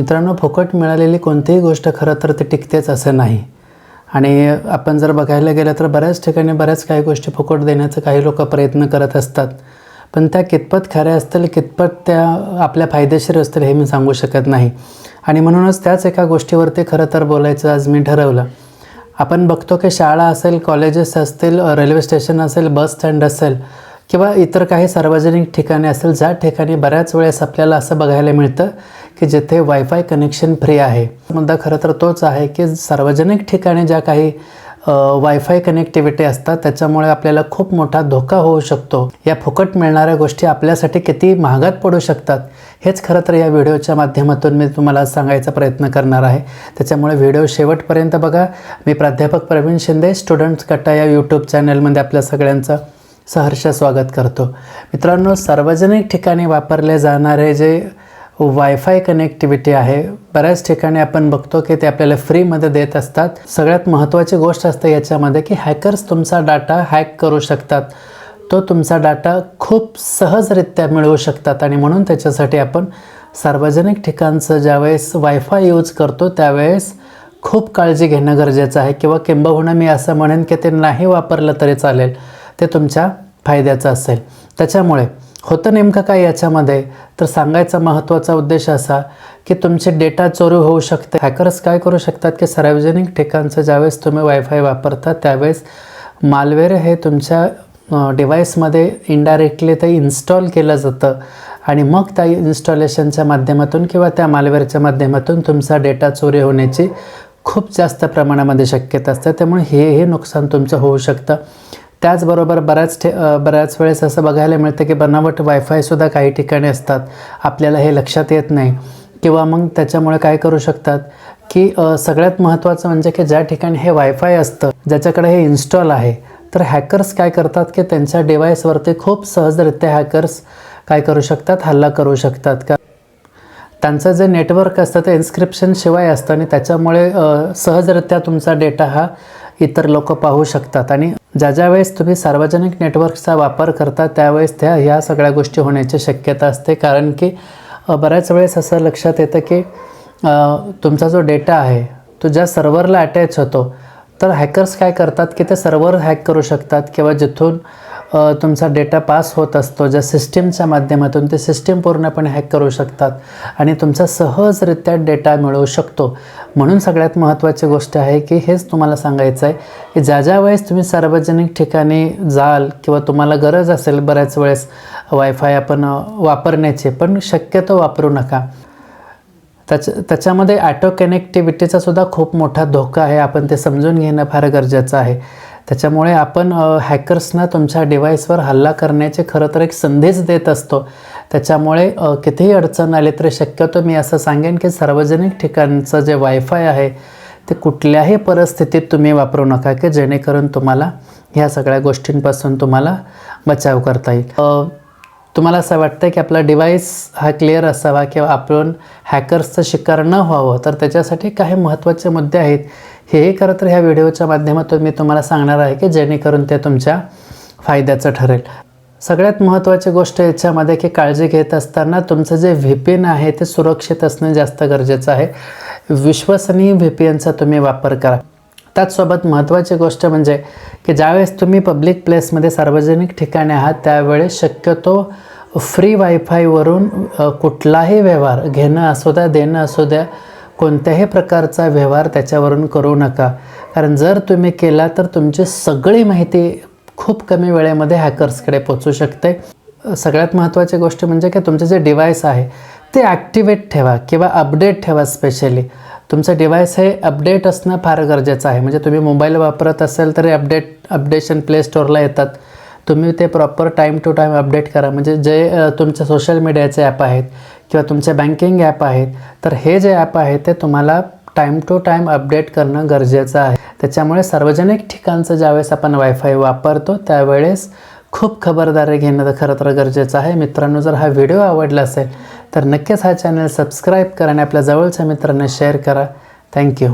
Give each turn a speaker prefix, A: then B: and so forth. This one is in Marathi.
A: मित्रांनो फुकट मिळालेली कोणतीही गोष्ट खरं तर ती टिकतेच असं नाही. आणि आपण जर बघायला गेलं तर बऱ्याच ठिकाणी बऱ्याच काही गोष्टी फुकट देण्याचा काही लोक प्रयत्न करत असतात. पण त्या कितपत खऱ्या असतील कितपत त्या आपल्या फायदेशीर असतील हे मी सांगू शकत नाही. आणि म्हणूनच त्याच एका गोष्टीवरती खरं तर बोलायचं आज मी ठरवलं. आपण बघतो की शाळा असेल कॉलेजेस असतील रेल्वे स्टेशन असेल बस स्टँड असेल किंवा इतर काही सार्वजनिक ठिकाणे असेल ज्या ठिकाणी बऱ्याच वेळेस आपल्याला असं बघायला मिळतं की जिथे वायफाय कनेक्शन फ्री आहे. मुद्दा खरं तर तोच आहे की सार्वजनिक ठिकाणी ज्या काही वायफाय कनेक्टिव्हिटी असतात त्याच्यामुळे आपल्याला खूप मोठा धोका होऊ शकतो. या फुकट मिळणाऱ्या गोष्टी आपल्यासाठी किती महागात पडू शकतात हेच खरं तर या व्हिडिओच्या माध्यमातून मी तुम्हाला सांगायचा प्रयत्न करणार आहे. त्याच्यामुळे व्हिडिओ शेवटपर्यंत बघा. मी प्राध्यापक प्रवीण शिंदे स्टुडंट्स कट्टा या यूट्यूब चॅनलमध्ये आपल्या सगळ्यांचं सहर्ष स्वागत करतो. मित्रांनो सार्वजनिक ठिकाणी वापरले जाणारे जे वायफाय कनेक्टिव्हिटी आहे. बऱ्याच ठिकाणी आपण बघतो की ते आपल्याला फ्रीमध्ये देत असतात. सगळ्यात महत्त्वाची गोष्ट असते याच्यामध्ये की हॅकर्स तुमचा डाटा हॅक करू शकतात. तो तुमचा डाटा खूप सहजरित्या मिळवू शकतात आणि म्हणून त्याच्यासाठी आपण सार्वजनिक ठिकाणचं ज्यावेळेस वायफाय यूज करतो त्यावेळेस खूप काळजी घेणं गरजेचं आहे किंवा किंबहुना मी असं म्हणेन की ते नाही वापरलं तरी चालेल. ते तुमच्या फायद्याचं असेल. त्याच्यामुळे होतं नेमकं काय याच्यामध्ये? तर सांगायचा महत्त्वाचा उद्देश असा की तुमचे डेटा चोरी होऊ शकते. हॅकर्स काय करू शकतात की सार्वजनिक ठिकाणचं ज्यावेळेस तुम्ही वायफाय वापरता त्यावेळेस मालवेअर हे तुमच्या डिव्हाइसमध्ये इनडायरेक्टली ते इन्स्टॉल केलं जातं. आणि मग त्या इन्स्टॉलेशनच्या माध्यमातून किंवा त्या मालवेअरच्या माध्यमातून तुमचा डेटा चोरी होण्याची खूप जास्त प्रमाणामध्ये शक्यता असते. त्यामुळे हे हे नुकसान तुमचं होऊ शकतं. त्याचबरोबर बऱ्याच ठे बऱ्याच वेळेस असं बघायला मिळतं की बनावट वायफायसुद्धा काही ठिकाणी असतात. आपल्याला हे लक्षात येत नाही. किंवा मग त्याच्यामुळे काय करू शकतात की सगळ्यात महत्त्वाचं म्हणजे की ज्या ठिकाणी हे वायफाय असतं ज्याच्याकडे हे इन्स्टॉल आहे तर हॅकर्स काय करतात की त्यांच्या डिव्हाइसवरती खूप सहजरित्या हॅकर्स काय करू शकतात? हल्ला करू शकतात. का त्यांचं जे नेटवर्क असतं ते इन्स्क्रिप्शन शिवाय असतं आणि त्याच्यामुळे सहजरित्या तुमचा डेटा हा इतर लोक पाहू शकतात. आणि ज्या ज्या वेळेस तुम्ही सार्वजनिक नेटवर्कचा वापर करता त्यावेळेस त्या ह्या सगळ्या गोष्टी होण्याची शक्यता असते. कारण की बऱ्याच वेळेस असं लक्षात येतं की तुमचा जो डेटा आहे तो ज्या सर्व्हरला अटॅच होतो तर हॅकर्स काय करतात की ते सर्व्हर हॅक करू शकतात किंवा जिथून तुमचा डेटा पास होत असतो. ज्या सिस्टीमच्या माध्यमातून ते सिस्टीम पूर्णपणे हॅक करू शकतात आणि तुमचा सहजरित्या डेटा मिळवू शकतो. म्हणून सगळ्यात महत्त्वाची गोष्ट आहे की हेच तुम्हाला सांगायचं आहे की ज्या ज्या वेळेस तुम्ही सार्वजनिक ठिकाणी जाल किंवा तुम्हाला गरज असेल बऱ्याच वेळेस वायफाय आपण वापरण्याची पण शक्यतो वापरू नका. त्याच्या त्याच्यामध्ये ॲटो कनेक्टिव्हिटीचा सुद्धा खूप मोठा धोका आहे. आपण ते समजून घेणं फार गरजेचं आहे. त्याच्यामुळे आपण हॅकर्सना तुमच्या डिव्हाइसवर हल्ला करण्याचे खरं तर एक संधीच देत असतो. त्याच्यामुळे कितीही अडचण आली तरी शक्यतो मी असं सांगेन की सार्वजनिक ठिकाणचं जे वायफाय आहे ते कुठल्याही परिस्थितीत तुम्ही वापरू नका की जेणेकरून तुम्हाला ह्या सगळ्या गोष्टींपासून तुम्हाला बचाव करता येईल. तुम्हाला असं वाटतं की आपला डिव्हाइस हा क्लिअर असावा किंवा आपण हॅकर्सचं शिकार न व्हावं तर त्याच्यासाठी काही महत्त्वाचे मुद्दे आहेत हेही खरं तर ह्या व्हिडिओच्या माध्यमातून मी तुम्हाला सांगणार आहे की जेणेकरून ते तुमच्या फायद्याचं ठरेल. सगळ्यात महत्त्वाची गोष्ट याच्यामध्ये की काळजी घेत असताना तुमचं जे व्ही पी एन आहे ते सुरक्षित असणं जास्त गरजेचं आहे. विश्वसनीय व्ही पी एनचा तुम्ही वापर करा. त्याचसोबत महत्त्वाची गोष्ट म्हणजे की ज्यावेळेस तुम्ही पब्लिक प्लेसमध्ये सार्वजनिक ठिकाणी आहात त्यावेळेस शक्यतो फ्री वायफायवरून कुठलाही व्यवहार घेणं असू द्या देणं असू द्या कोणत्याही प्रकारचा व्यवहार त्याच्यावरून करू नका. कारण जर तुम्ही केला तर तुमची सगळी माहिती खूप कमी वेळेमध्ये हॅकर्सकडे पोचू शकते. सगळ्यात महत्त्वाची गोष्ट म्हणजे की तुमचे जे डिव्हाइस आहे ते ॲक्टिवेट ठेवा किंवा अपडेट ठेवा स्पेशली. तुमचं डिव्हाइस हे अपडेट असणं फार गरजेचं आहे. म्हणजे तुम्ही मोबाईल वापरत असेल तरी अपडेट अपडेशन प्ले स्टोअरला येतात. तुम्ही ते proper time to time update करा. म्हणजे जे तुमचे सोशल मीडियाचे ॲप आहेत किंवा तुमचे बँकिंग ॲप आहेत तर हे जे ॲप आहे ते तुम्हाला टाईम टू टाईम अपडेट करणं गरजेचं आहे. त्याच्यामुळे सार्वजनिक ठिकाणचं ज्यावेळेस आपण वायफाय वापरतो त्यावेळेस खूप खबरदारी घेणं तर खरं तर गरजेचं आहे. मित्रांनो जर हा व्हिडिओ आवडला असेल तर नक्कीच हा चॅनल सबस्क्राईब करा आणि आपल्या जवळच्या मित्रांना शेअर करा. थँक्यू